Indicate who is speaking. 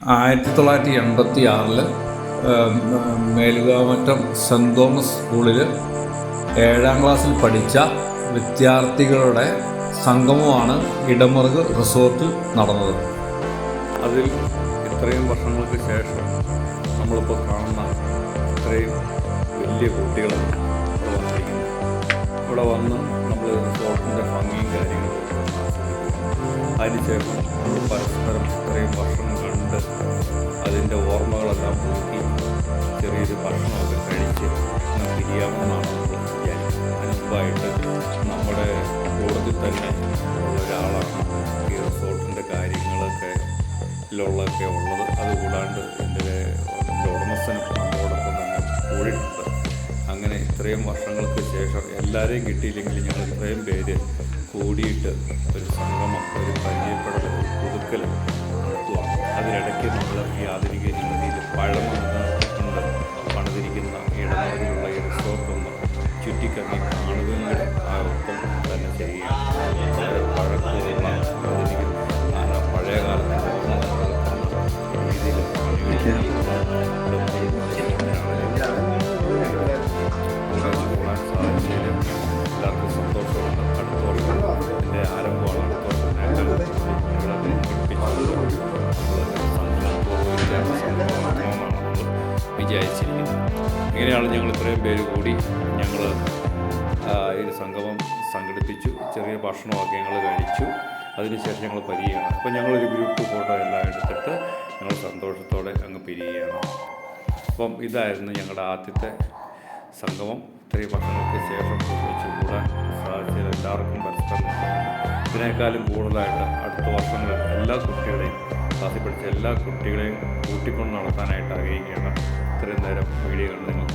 Speaker 1: ആയിരത്തി തൊള്ളായിരത്തി എൺപത്തി ആറിൽ മേലുകാമറ്റം സെന്റ് തോമസ് സ്കൂളിൽ ഏഴാം ക്ലാസ്സിൽ പഠിച്ച വിദ്യാർത്ഥികളുടെ സംഗമമാണ് ഇടമുറക് റിസോർട്ടിൽ നടന്നത്.
Speaker 2: അതിൽ ഇത്രയും വർഷങ്ങൾക്ക് ശേഷം നമ്മളിപ്പോൾ കാണുന്ന ഇത്രയും വലിയ കുട്ടികളാണ് ഇവിടെ വന്ന് നമ്മൾ റിസോർട്ടിന്റെ ഭംഗിയും കാര്യങ്ങളും അതിന് ശേഷം അതിനുശേഷം നമ്മൾ പരസ്പരം ഇത്രയും ചെറിയൊരു ഭക്ഷണമൊക്കെ കഴിച്ച് പിരിയാവുന്നതാണ് വിചാരിക്കും അതിന് നമ്മുടെ കൂടുതൽ തന്നെ ഉള്ള ഒരാളാണ് ഈ റിസോർട്ടിന്റെ കാര്യങ്ങളൊക്കെ ഉള്ളതൊക്കെ ഉള്ളത്. അതുകൂടാണ്ട് എന്റെ എന്റെ ഉടമസ്ഥനും നമ്മളോടൊപ്പം തന്നെ കൂടിയിട്ടുണ്ട് അങ്ങനെ ഇത്രയും വർഷങ്ങൾക്ക് ശേഷം എല്ലാവരെയും കിട്ടിയില്ലെങ്കിൽ ഞങ്ങൾ ഇത്രയും പേര് കൂടിയിട്ട് ഒരു സംഗമം ഒരു പരിചയപ്പെടൽ ഒരു ചുറ്റിക്കറങ്ങി കാണുകയും വിചാരിച്ചിരിക്കുന്നത് ഇങ്ങനെയാണ് ഞങ്ങൾ ഇത്രയും പേര് കൂടി ഞങ്ങൾ ഈ സംഗമം സംഘടിപ്പിച്ചു. ചെറിയ ഭക്ഷണമൊക്കെ ഞങ്ങൾ കഴിച്ചു. അതിനുശേഷം ഞങ്ങൾ പിരിയുകയാണ്. അപ്പോൾ ഞങ്ങളൊരു ഗ്രൂപ്പ് ഫോട്ടോ എല്ലാം എടുത്തിട്ട് ഞങ്ങൾ സന്തോഷത്തോടെ അങ്ങ് പിരിയുകയാണ്. അപ്പം ഇതായിരുന്നു ഞങ്ങളുടെ ആദ്യത്തെ സംഗമം. ഇത്രയും ഭക്ഷണങ്ങൾക്ക് ശേഷം ഒരുമിച്ച് കൂടാൻ സാധിച്ചതിൽ എല്ലാവർക്കും പരസ്പരം. ഇതിനേക്കാളും കൂടുതലായിട്ട് അടുത്ത വർഷങ്ങളിൽ എല്ലാ കുട്ടികളെയും ക്ലാസ്സിൽ പഠിച്ച എല്ലാ കുട്ടികളെയും കൂട്ടിക്കൊണ്ട് നടത്താനായിട്ട് ആഗ്രഹിക്കുകയാണ് ഇത്രയും നേരം വീഡിയോ കണ്ട് നിങ്ങൾക്ക്